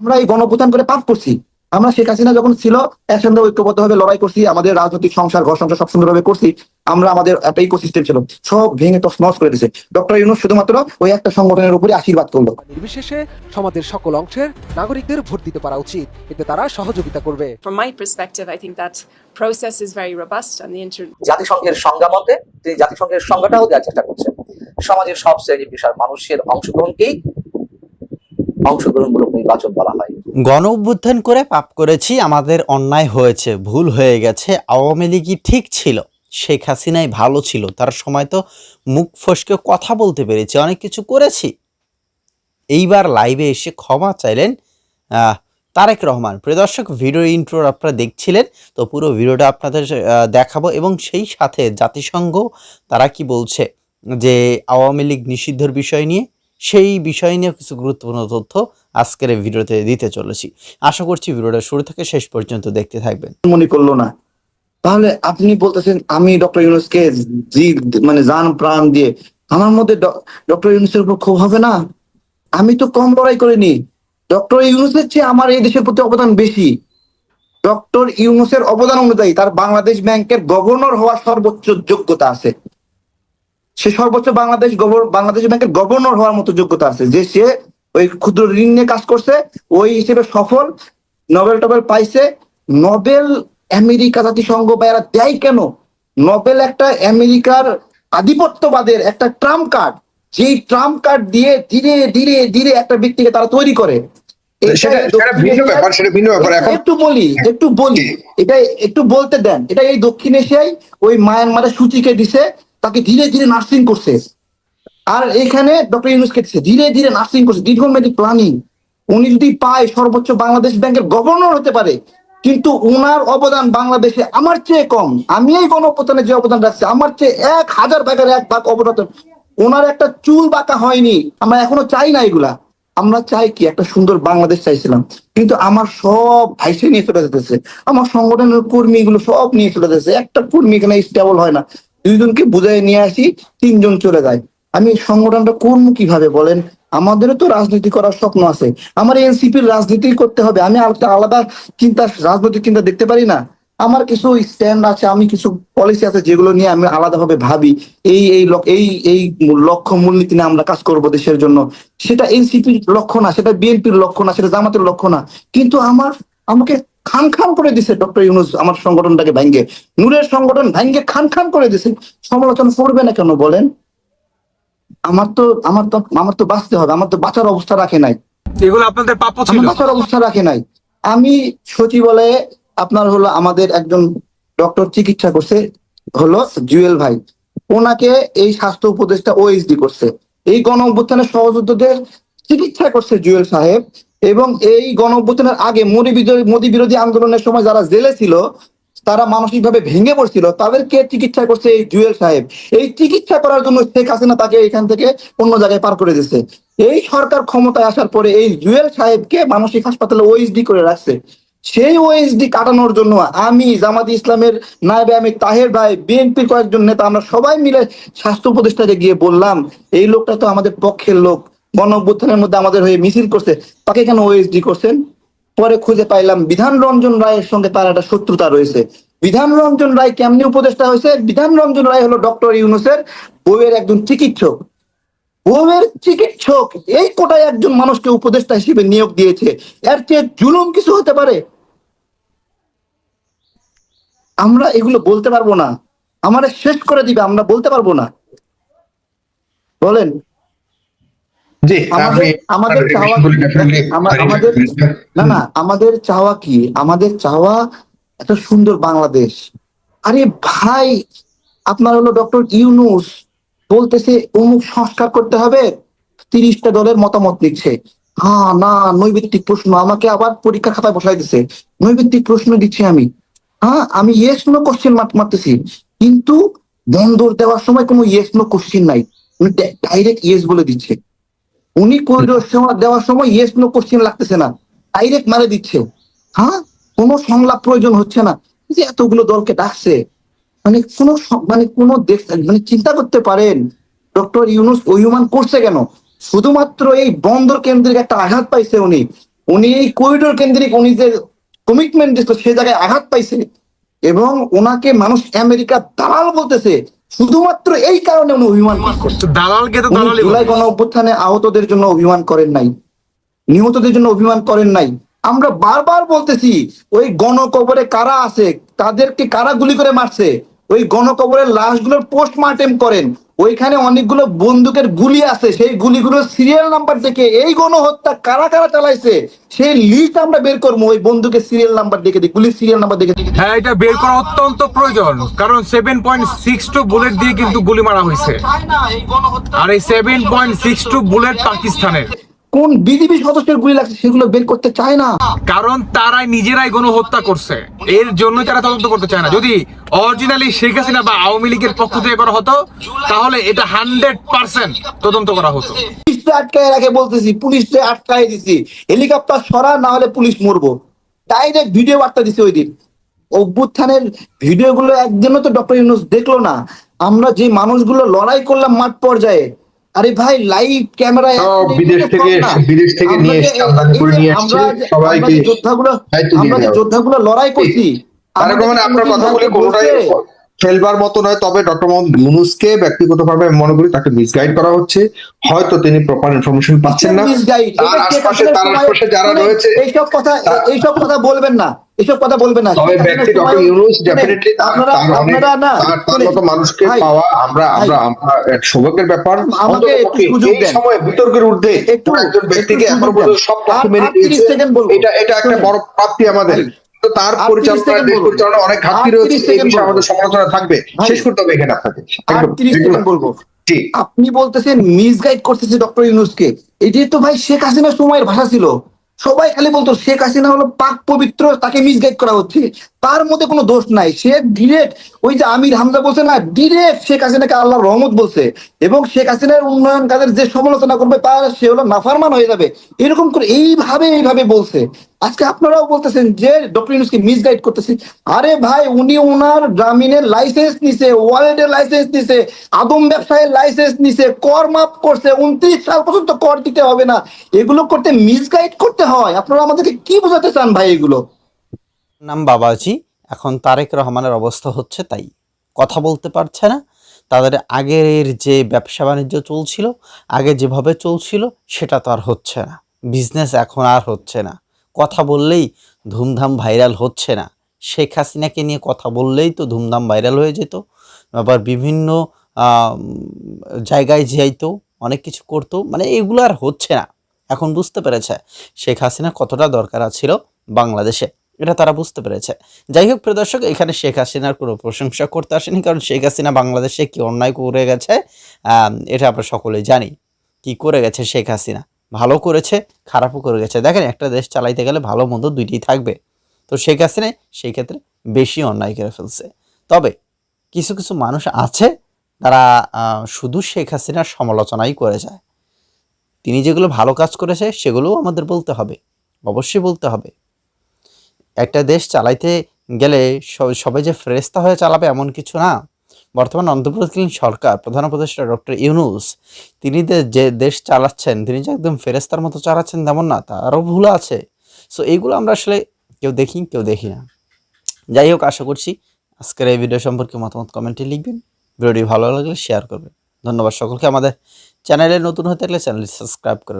আমরা এই গণপ্রধান করে পাপ করছি। আমরা শেখ হাসিনা যখন ছিল একসঙ্গে ঐক্যবদ্ধভাবে লড়াই করছি আমাদের রাজনৈতিক সংসার ঘর সংসার সব সুন্দরভাবে করছি আমরা আমাদের একটা ইকোসিস্টেম ছিল সব ভেঙে তছনছ করে দিছে। ডক্টর ইউনুস শুধুমাত্র ওই একটা সংগঠনের উপরে আশীর্বাদ করল। নির্বিশেষে সমাজের সকল অংশের নাগরিকদের ভোট দিতে পারা উচিত এতে তারা সহযোগিতা করবে। My perspective, I think that process is very robust and the inter- জাতিসংঘের সংজ্ঞা মতে তিনি জাতিসংঘের সংজ্ঞাটাও দেওয়ার চেষ্টা করছেন সমাজের সব শ্রেণি পেশার মানুষের অংশগ্রহণকেই অংশগ্রহণমূলক নির্বাচন বলা হয়। গণ করে পাপ করেছি, আমাদের অন্যায় হয়েছে, ভুল হয়ে গেছে, আওয়ামী লীগই ঠিক ছিল, শেখ হাসিনাই ভালো ছিল, তার সময় তো মুখ ফসকে কথা বলতে পেরেছি, অনেক কিছু করেছি। এইবার লাইভে এসে ক্ষমা চাইলেন তারেক রহমান। প্রিয় দর্শক ভিডিও ইন্ট্রো আপনারা দেখছিলেন, তো পুরো ভিডিওটা আপনাদের দেখাবো এবং সেই সাথে জাতিসংঘ, তারা কি বলছে যে আওয়ামী লীগ নিষিদ্ধর বিষয় নিয়ে সেই বিষয় নিয়ে কিছু গুরুত্বপূর্ণ তথ্য আজকের এই ভিডিওতে দিতে চলেছি। আশা করছি ভিডিওটা শুরু থেকে শেষ পর্যন্ত দেখতে থাকবেন। মনে করল না। তাহলে আপনি বলতেছেন, আমি ডক্টর ইউনুসকে জি মানে জান, প্রাণ দিয়ে আমার মধ্যে ডক্টর ইউনুসের উপর ক্ষোভ হবে না? আমি তো কম লড়াই করিনি। ডক্টর ইউনুসের চেয়ে আমার এই দেশের প্রতি অবদান বেশি। ডক্টর ইউনুসের অবদান অনুযায়ী তার বাংলাদেশ ব্যাংকের গভর্নর হওয়ার সর্বোচ্চ যোগ্যতা আছে। সে সর্বোচ্চ বাংলাদেশ বাংলাদেশ ব্যাংকের গভর্নর হওয়ার মতো যোগ্যতা আছে। যে সে ওই ক্ষুদ্র ঋণ নিয়ে কাজ করছে ওই হিসেবে সফল নোবেল টোবেল পাইছে। নোবেল আমেরিকা জাতিসংঘ বা এরা দেয় কেন? নোবেল একটা আমেরিকার আধিপত্যবাদের একটা ট্রাম্প কার্ড। যেই ট্রাম্প কার্ড দিয়ে ধীরে ধীরে ধীরে একটা ব্যক্তিকে তারা তৈরি করে। একটু বলি একটু বলি। এটা একটু বলতে দেন। এটা এই দক্ষিণ এশিয়ায় ওই মায়ানমারে সূচিকে দিছে। তাকে ধীরে ধীরে নার্সিং করছে। আর এখানে ডক্টর ইউনুসকে দিছে, ধীরে ধীরে নার্সিং করছে। দীর্ঘমেয়াদী প্ল্যানিং উনি যদি পায়, সর্বোচ্চ বাংলাদেশ ব্যাংকের গভর্নর হতে পারে। কিন্তু উনার অবদান বাংলাদেশে আমার চেয়ে কম। আমি এই গণপ্রধানে যে অবদান রাখছি, আমার চেয়ে এক হাজার ভাগের এক ভাগ অবদান ওনার একটা চুল বাঁকা হয়নি। আমরা এখনও চাই না এগুলা। আমরা চাই কি, একটা সুন্দর বাংলাদেশ চাইছিলাম। কিন্তু আমার সব ভাইসে নিয়ে চলে যেতেছে। আমার সংগঠনের কর্মী গুলো সব নিয়ে চলে যেতেছে। একটা কর্মী এখানে স্টেবল হয় না। দুইজনকে বুঝাই নিয়ে আসি, তিনজন চলে যায়। আমি সংগঠনটা করব কীভাবে বলেন? আমাদেরও তো রাজনীতি করার স্বপ্ন আছে। আমার এনসিপির রাজনীতি করতে হবে। আমি আলাদা চিন্তা, রাজনৈতিক চিন্তা দেখতে পারি না। আমার কিছু স্ট্যান্ড আছে, আমি কিছু পলিসি আছে যেগুলো নিয়ে আমি আলাদাভাবে ভাবি। এই এই এই এই লক্ষ্য মূলনীতি নিয়ে আমরা কাজ করব দেশের জন্য। সেটা এনসিপির লক্ষ্য না, সেটা বিএনপির লক্ষ্য না, সেটা জামাতের লক্ষ্য না। কিন্তু আমার, আমাকে খান খান করে দিছে ডক্টর ইউনুস আমার সংগঠনটাকে ভাঙ্গে। নূরের সংগঠন ভাঙ্গে খান খান করে দিছে। সমালোচনা করবে না কেন বলেন? আমার তো আমার তো আমার তো বাঁচতে হবে আমার তো বাঁচার অবস্থা রাখে নাই। এগুলো আপনাদের ছিল। বাঁচার অবস্থা রাখে নাই। আমি সচিবালয়ে আপনার হলো আমাদের একজন ডক্টর চিকিৎসা করছে হলো জুয়েল ভাই। ওনাকে এই স্বাস্থ্য উপদেষ্টা ওএসডি করছে। এই গণ অভ্যুত্থানের সহযোদ্ধাদের চিকিৎসা করছে জুয়েল সাহেব। এবং এই গণ অভ্যুত্থানের আগে মোদী বিরোধী আন্দোলনের সময় যারা জেলে ছিল, তারা মানসিকভাবে ভেঙে পড়ছিল। তাদেরকে চিকিৎসা করছে এই জুয়েল সাহেব? এই চিকিৎসা করার জন্য শেখ হাসিনা তাকে এখান থেকে অন্য জায়গায় পার করে দিচ্ছে এই সরকার ক্ষমতায় আসার পরে এই জুয়েল সাহেবকে মানসিক হাসপাতালে ওএসডি করে রাখছে। সেই ওএসডি কাটানোর জন্য আমি জামাতি ইসলামের নায়েবে আমি তাহের ভাই, বিএনপির কয়েকজন নেতা, আমরা সবাই মিলে স্বাস্থ্য উপদেষ্টাকে গিয়ে বললাম, এই লোকটা তো আমাদের পক্ষের লোক। গণ মধ্যে আমাদের হয়ে মিছিল করছে। তাকে কেন ওএসডি করছেন? পরে খুঁজে পাইলাম বিধান রঞ্জন রায়ের সঙ্গে তার একটা শত্রুতা রয়েছে। বিধান রঞ্জন রায় কেমনি উপদেষ্টা হয়েছে? বিধান রঞ্জন রায় হলো ডক্টর ইউনুসের বউয়ের একজন চিকিৎসক। বউয়ের চিকিৎসক, এই কোটায় একজন মানুষকে উপদেষ্টা হিসেবে নিয়োগ দিয়েছে। এর চেয়ে জুলুম কিছু হতে পারে? আমরা এগুলো বলতে পারব না। আমাদের শেষ করে দিবে, আমরা বলতে পারব না। বলেন। আমাদের চাওয়া আমাদের না না আমাদের চাওয়া কি? আমাদের চাওয়া একটা সুন্দর বাংলাদেশ। আরে ভাই আপনার হলো ডক্টর ইউনুস বলতেছে অমুক সংস্কার করতে হবে তিরিশটা দলের মতামত নিচ্ছে হ্যাঁ না নৈবিত্তিক প্রশ্ন আমাকে আবার পরীক্ষা খাতায় বসাই দিছে। নৈবিত্তিক প্রশ্ন দিচ্ছি আমি। হ্যাঁ আমি ইয়েস নো কোশ্চেন মারতেছি। কিন্তু বন্দর দেওয়ার সময় কোনো ইয়েস নো কোশ্চেন নাই। উনি ডাইরেক্ট ইয়েস বলে দিচ্ছে। উনি করিডোর সেবা দেওয়ার সময় ইয়েস নো কোশ্চেন লাগতেছে না। ডাইরেক্ট মারে দিচ্ছে। হ্যাঁ? কোনো সংলাপ প্রয়োজন হচ্ছে না। যে এতগুলো দলকে ডাকছে মানে কোনো মানে কোনো দেশ মানে চিন্তা করতে পারেন, ডক্টর ইউনুস অভিমান করছে কেন? শুধুমাত্র এই বন্দর কেন্দ্রিক একটা আঘাত পাইছে উনি। উনি এই করিডোর কেন্দ্রিক উনি যে কমিটমেন্ট দিচ্ছে, সে জায়গায় আঘাত পাইছে। এবং ওনাকে মানুষ আমেরিকা দালাল বলতেছে। শুধুমাত্র এই কারণে উনি অভিমান দালালকে তো উনি দালালি জুলাই গণ অভ্যুত্থানে আহতদের জন্য অভিমান করেন নাই। নিহতদের জন্য অভিমান করেন নাই। আমরা বারবার বলতেছি ওই গণকবরে কারা আছে? তাদেরকে কারা গুলি করে মারছে? ওই গণকবরের লাশগুলোর পোস্টমার্টেম করেন। ওইখানে অনেকগুলো বন্দুকের গুলি আছে। সেই গুলিগুলোর সিরিয়াল নাম্বার দেখে এই গণহত্যা কারা কারা চালাইছে সেই লিস্ট আমরা বের করব। ওই বন্দুকের সিরিয়াল নাম্বার দেখে দেখে গুলির সিরিয়াল নাম্বার দেখে দেখে। হ্যাঁ এটা বের করা অত্যন্ত প্রয়োজন। কারণ seven point six two bullet দিয়ে কিন্তু গুলি মারা হয়েছে। আর এই seven point six two bullet পাকিস্তানের। কোন বিজিবি সদস্যের গুলি লাগছে সেগুলো বের করতে চায় না। কারণ তারাই নিজেরাই গণহত্যা করছে। এর জন্য তারা তদন্ত করতে চায় না। যদি অরিজিনালি শেখ হাসিনা বা আওয়ামী লীগের পক্ষ থেকে করা হতো তাহলে এটা হান্ড্রেড পার্সেন্ট তদন্ত করা হতো। পুলিশকে আটকায় রাখে বলতেছি পুলিশকে আটকায় দিছি। হেলিকপ্টার সরা না হলে পুলিশ মরবো। ডাইরেক্ট ভিডিও বার্তা দিছে ওই দিন। অভ্যুত্থানের ভিডিও গুলো একজনও তো ডক্টর ইউনুস দেখল না। আমরা যে মানুষগুলো লড়াই করলাম মাঠ পর্যায়ে আরে ভাই লাইভ ক্যামেরায় বিদেশ থেকে বিদেশ থেকে নিয়ে এসছে আমদানি করে নিয়ে এসছে সবাইকে যোদ্ধাগুলো আমরা যে যোদ্ধাগুলো লড়াই করছি তার কোন মানে আপনার কথাগুলি ভাইকে কোনোটাই ফেলবার মতো নয় তবে ডক্টর মোহাম্মদ ইউনুসকে ব্যক্তিগতভাবে আমি মনে করি তাকে মিসগাইড করা হচ্ছে। হয়তো তিনি প্রপার ইনফরমেশন পাচ্ছেন না। তার আশপাশে তার আশপাশে যারা রয়েছে এইসব কথা এইসব কথা বলবেন না। এসব কথা বলবেন না। তবে ব্যক্তি ডক্টর ইউনুস ডেফিনেটলি আপনারা আপনারা না তার তার মতো মানুষকে পাওয়া আমরা আমরা আমরা এক সৌভাগ্যের ব্যাপার। আমাকে একটু সুযোগ দেন। সময় বিতর্কের ঊর্ধ্বে একটু- একজন ব্যক্তিকে এখন পর্যন্ত সব তথ্য মেনে আর 30 দিয়েছে সেকেন্ড বলব। এটা এটা একটা বড় প্রাপ্তি আমাদের। তার পরিচালনা দেশ পরিচালনা অনেক ঘাটতি রয়েছে এই বিষয়ে আমাদের সমালোচনা থাকবে। শেষ করতে হবে এখানে আপনাকে। আর একদম, 30 একদম। সেকেন্ড বলব। আপনি বলতেছেন মিসগাইড করতেছে ডক্টর ইউনুসকে। এটি তো ভাই শেখ হাসিনার সময়ের ভাষা ছিল। সবাই খালি বলতো শেখ হাসিনা হলো পাক পবিত্র তাকে মিসগাইড করা হচ্ছে। তার মধ্যে কোনো দোষ নাই। সে ডিরেক্ট ওই যে আমির হামজা বলছে না ডিরেক্ট শেখ হাসিনাকে আল্লাহ রহমত বলছে। এবং শেখ হাসিনার উন্নয়ন কাজের যে সমালোচনা করবে তার সে হলো নাফারমান হয়ে যাবে। এরকম করে এইভাবে এইভাবে বলছে। আজকে আপনারাও বলতেছেন যে ডক্টর ইউনুসকে মিসগাইড করতেছে। আরে ভাই, উনি ওনার গ্রামীণের লাইসেন্স নিছে ওয়ালেটের লাইসেন্স নিছে, আদম ব্যবসায়ের লাইসেন্স নিছে, কর মাফ করছে, উনত্রিশ সাল পর্যন্ত কর দিতে হবে না। এগুলো করতে মিসগাইড করতে হয়। আপনারা আমাদেরকে কি বোঝাতে চান ভাই এগুলো? নাম বাবাজি, এখন তারেক রহমানের অবস্থা হচ্ছে তাই। কথা বলতে পারছে না। তাদের আগের যে ব্যবসা বাণিজ্য চলছিল, আগে যেভাবে চলছিল, সেটা তো আর হচ্ছে না। বিজনেস এখন আর হচ্ছে না। কথা বললেই ধুমধাম ভাইরাল হচ্ছে না। শেখ হাসিনাকে নিয়ে কথা বললেই তো ধুমধাম ভাইরাল হয়ে যেত। আবার বিভিন্ন জায়গায় যাইতো, অনেক কিছু করতো মানে এগুলো আর হচ্ছে না। এখন বুঝতে পেরেছে শেখ হাসিনা কতটা দরকার ছিল বাংলাদেশে। এটা তারা বুঝতে পেরেছে। যাই হোক, প্রিয় দর্শক, এখানে শেখ হাসিনার কোনো প্রশংসা করতে আসেনি, কারণ শেখ হাসিনা বাংলাদেশে কি অন্যায় করে গেছে এটা আমরা সকলেই জানি। কি করে গেছে শেখ হাসিনা? ভালো করেছে, খারাপও করে গেছে। দেখেন, একটা দেশ চালাইতে গেলে ভালো মন্দ দুইটাই থাকবে। তো সেই হাসিনা সেই ক্ষেত্রে বেশি অন্যায় করে ফেলছে। তবে কিছু কিছু মানুষ আছে তারা শুধু শেখ হাসিনার সমালোচনাই করে যায়। তিনি যেগুলো ভালো কাজ করেছে, সেগুলোও আমাদের বলতে হবে। অবশ্যই বলতে হবে। একটা দেশ চালাইতে গেলে সবাই যে ফেরেস্তা হয়ে চালাবে এমন কিছু না। বর্তমান অন্তর্বর্তীকালীন সরকার, প্রধান উপদেষ্টা ডক্টর ইউনুস, তিনি যে দেশ চালাচ্ছেন, তিনি যে একদম ফেরেস্তার মতো চালাচ্ছেন তেমন না, তারও ভুল আছে। সো এইগুলো আমরা আসলে কেউ দেখি কেউ দেখি না। যাই হোক, আশা করছি আজকের এই ভিডিও সম্পর্কে মতামত কমেন্টে লিখবেন। ভিডিওটি ভালো লাগলে শেয়ার করবেন। ধন্যবাদ সকলকে। আমাদের চ্যানেলে নতুন হয়ে থাকলে চ্যানেলটি সাবস্ক্রাইব করে